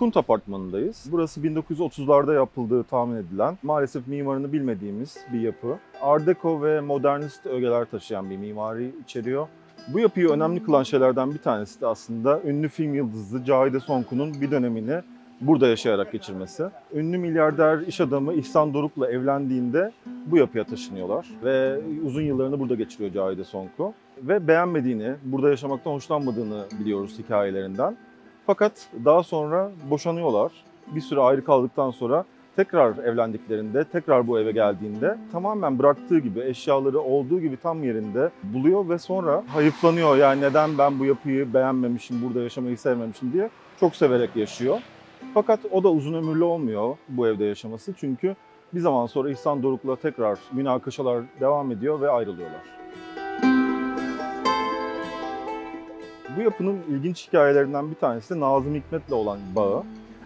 Kunt Apartmanı'ndayız. Burası 1930'larda yapıldığı tahmin edilen, maalesef mimarını bilmediğimiz bir yapı. Art Deco ve modernist ögeler taşıyan bir mimari içeriyor. Bu yapıyı önemli kılan şeylerden bir tanesi de aslında ünlü film yıldızı Cahide Sonku'nun bir dönemini burada yaşayarak geçirmesi. Ünlü milyarder iş adamı İhsan Doruk'la evlendiğinde bu yapıya taşınıyorlar ve uzun yıllarını burada geçiriyor Cahide Sonku. Ve beğenmediğini, burada yaşamaktan hoşlanmadığını biliyoruz hikayelerinden. Fakat daha sonra boşanıyorlar. Bir süre ayrı kaldıktan sonra tekrar evlendiklerinde, tekrar bu eve geldiğinde tamamen bıraktığı gibi, eşyaları olduğu gibi tam yerinde buluyor ve sonra hayıflanıyor. Yani neden ben bu yapıyı beğenmemişim, burada yaşamayı sevmemişim diye çok severek yaşıyor. Fakat o da uzun ömürlü olmuyor bu evde yaşaması. Çünkü bir zaman sonra İhsan Doruk'la tekrar münakaşalar devam ediyor ve ayrılıyorlar. Bu yapının ilginç hikayelerinden bir tanesi de Nazım Hikmet'le olan bağı.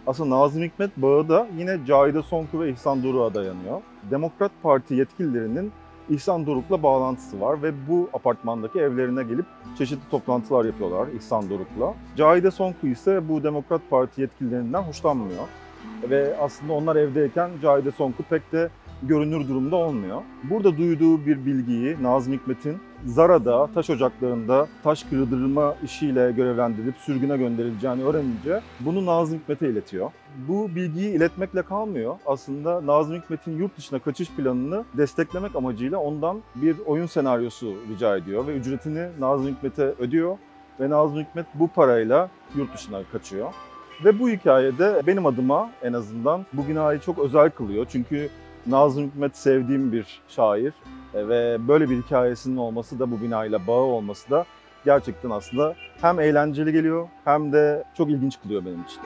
Aslında Nazım Hikmet bağı da yine Cahide Sonku ve İhsan Doruk'a dayanıyor. Demokrat Parti yetkililerinin İhsan Doruk'la bağlantısı var ve bu apartmandaki evlerine gelip çeşitli toplantılar yapıyorlar İhsan Doruk'la. Cahide Sonku ise bu Demokrat Parti yetkililerinden hoşlanmıyor. Ve aslında onlar evdeyken Cahide Sonku pek de görünür durumda olmuyor. Burada duyduğu bir bilgiyi Nazım Hikmet'in Zara'da, taş ocaklarında taş kırdırma işiyle görevlendirilip sürgüne gönderileceğini öğrenince bunu Nazım Hikmet'e iletiyor. Bu bilgiyi iletmekle kalmıyor. Aslında Nazım Hikmet'in yurt dışına kaçış planını desteklemek amacıyla ondan bir oyun senaryosu rica ediyor ve ücretini Nazım Hikmet'e ödüyor ve Nazım Hikmet bu parayla yurt dışına kaçıyor. Ve bu hikayede benim adıma en azından bu binayı çok özel kılıyor. Çünkü Nazım Hikmet sevdiğim bir şair E, ve böyle bir hikayesinin olması da bu binayla bağı olması da gerçekten aslında hem eğlenceli geliyor hem de çok ilginç kılıyor benim için.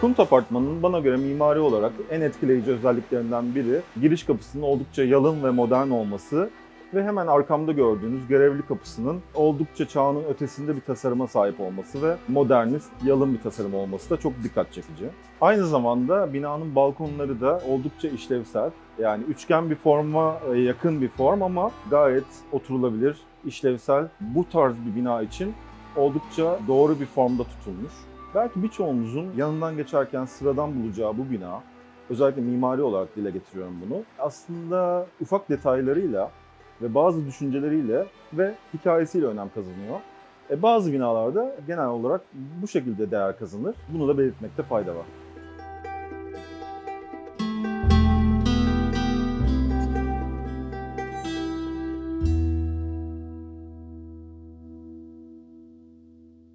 Kunt Apartmanı'nın bana göre mimari olarak en etkileyici özelliklerinden biri giriş kapısının oldukça yalın ve modern olması ve hemen arkamda gördüğünüz görevli kapısının oldukça çağının ötesinde bir tasarıma sahip olması ve modernist, yalın bir tasarım olması da çok dikkat çekici. Aynı zamanda binanın balkonları da oldukça işlevsel. Yani üçgen bir forma e, yakın bir form ama gayet oturulabilir, işlevsel. Bu tarz bir bina için oldukça doğru bir formda tutulmuş. Belki birçoğumuzun yanından geçerken sıradan bulacağı bu bina, özellikle mimari olarak dile getiriyorum bunu, aslında ufak detaylarıyla ve bazı düşünceleriyle ve hikayesiyle önem kazanıyor. E bazı binalarda genel olarak bu şekilde değer kazanır. Bunu da belirtmekte fayda var.